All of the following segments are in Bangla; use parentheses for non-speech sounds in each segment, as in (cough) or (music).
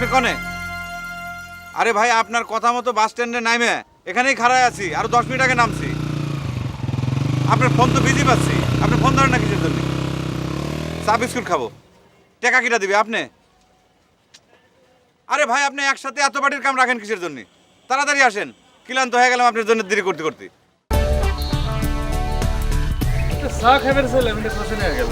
আপনি কনে? আরে ভাই, আপনার কথা মতো বাস স্ট্যান্ডে নামে এখানেই খাড়ায় আছি, আরও দশ মিনিট আগে নামছি। আপনার ফোন তো বিজি পাচ্ছি। আপনি ফোন ধরেন না কিসের জন্য। চা বিস্কুট খাব। টাকা কিটা দিবে আপনি? আরে ভাই, আপনি একসাথে এত বাটির কাম রাখেন কিসের জন্য? তাড়াতাড়ি আসেন। ক্লান্ত হয়ে গেলাম আপনার জন্য দেরি করতে করতে। চা খাবার ছিলাম এটা পছন্দ হয়ে গেল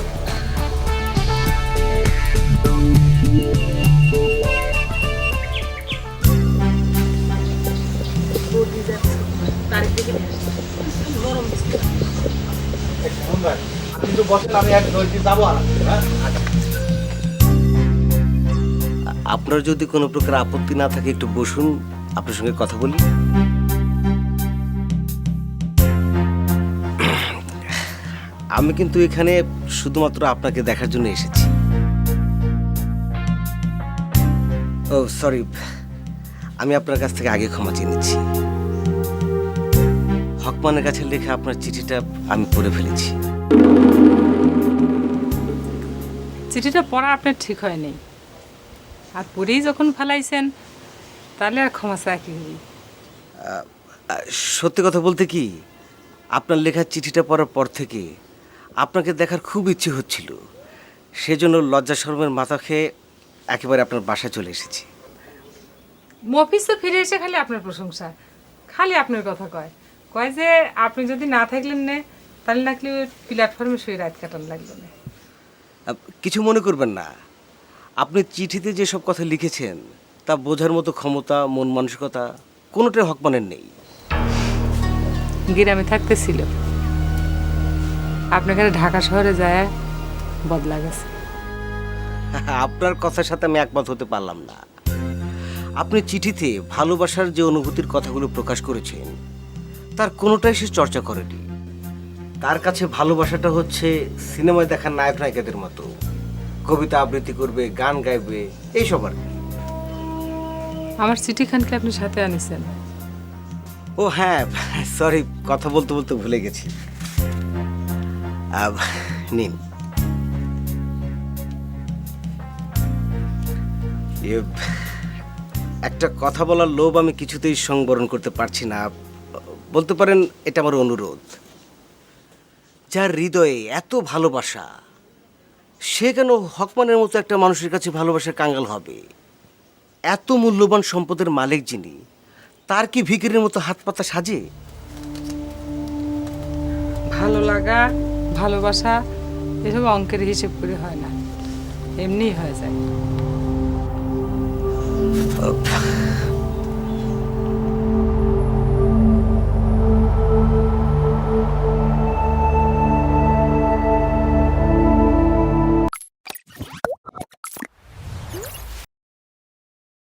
আপনার যদি কোনো প্রকার আপত্তি না থাকে, একটু বসুন, আপনার সঙ্গে কথা বলি। আমি কিন্তু এখানে শুধুমাত্র আপনাকে দেখার জন্য এসেছি। ও সরি আমি আপনার কাছ থেকে আগে ক্ষমা চেয়ে নিচ্ছি। হকমানের কাছে লেখা আপনার চিঠিটা আমি পড়ে ফেলেছি। চিঠিটা পড়া আপনার ঠিক হয়নি। আর পড়েই যখন ফেলাইছেন তাহলে আর ক্ষমা চা কি হবি সত্যি কথা বলতে কি আপনার লেখা চিঠিটা পড়ার পর থেকে আপনাকে দেখার খুব ইচ্ছে হচ্ছিল। সেজন্য লজ্জা শর্মের মাথা খেয়ে একেবারে আপনার বাসায় চলে এসেছি। মফিস তো ফিরে এসে খালি আপনার প্রশংসা খালি আপনার কথা কয়। কয় যে আপনি যদি না থাকলেন নে তাহলে নাকি প্ল্যাটফর্মে শুয়ে রাত কাটান লাগল না। কিছু মনে করবেন না। আপনি চিঠিতে যেসব কথা লিখেছেন তা বোঝার মতো ক্ষমতা মন মানসিকতা কোনোটাই হকমানের নেই। গ্রামে থাকতেছিল। এখানে ঢাকা শহরে যায় বদলা গেছে। (laughs) আপনার কথার সাথে আমি একমত হতে পারলাম না। আপনি চিঠিতে ভালোবাসার যে অনুভূতির কথাগুলো প্রকাশ করেছেন তার কোনোটাই সে চর্চা করেনি। তার কাছে ভালোবাসাটা হচ্ছে সিনেমায় দেখার নায়ক নায়িকাদের মতো। কবিতা আবৃত্তি করবে গান গাইবে এইসব আর কি। আমার চিঠিখানকে আপনি সাথে আনিছেন? ও হ্যাঁ সরি কথা বলতে বলতে ভুলে গেছি। নিন। এ, একটা কথা বলার লোভ আমি কিছুতেই সংবরণ করতে পারছি না। বলতে পারেন এটা আমার অনুরোধ। যার হৃদয়ে এত ভালোবাসা সে কেন হকমানের মতো একটা মানুষের কাছে ভালোবাসার কাঙ্গাল হবে? এত মূল্যবান সম্পদের মালিক যিনি তার কি ভিকিরের মতো হাত পাতা সাজে? ভালো লাগা ভালোবাসা এসব অঙ্কের হিসেব করে হয় না। এমনিই হয়ে যায়।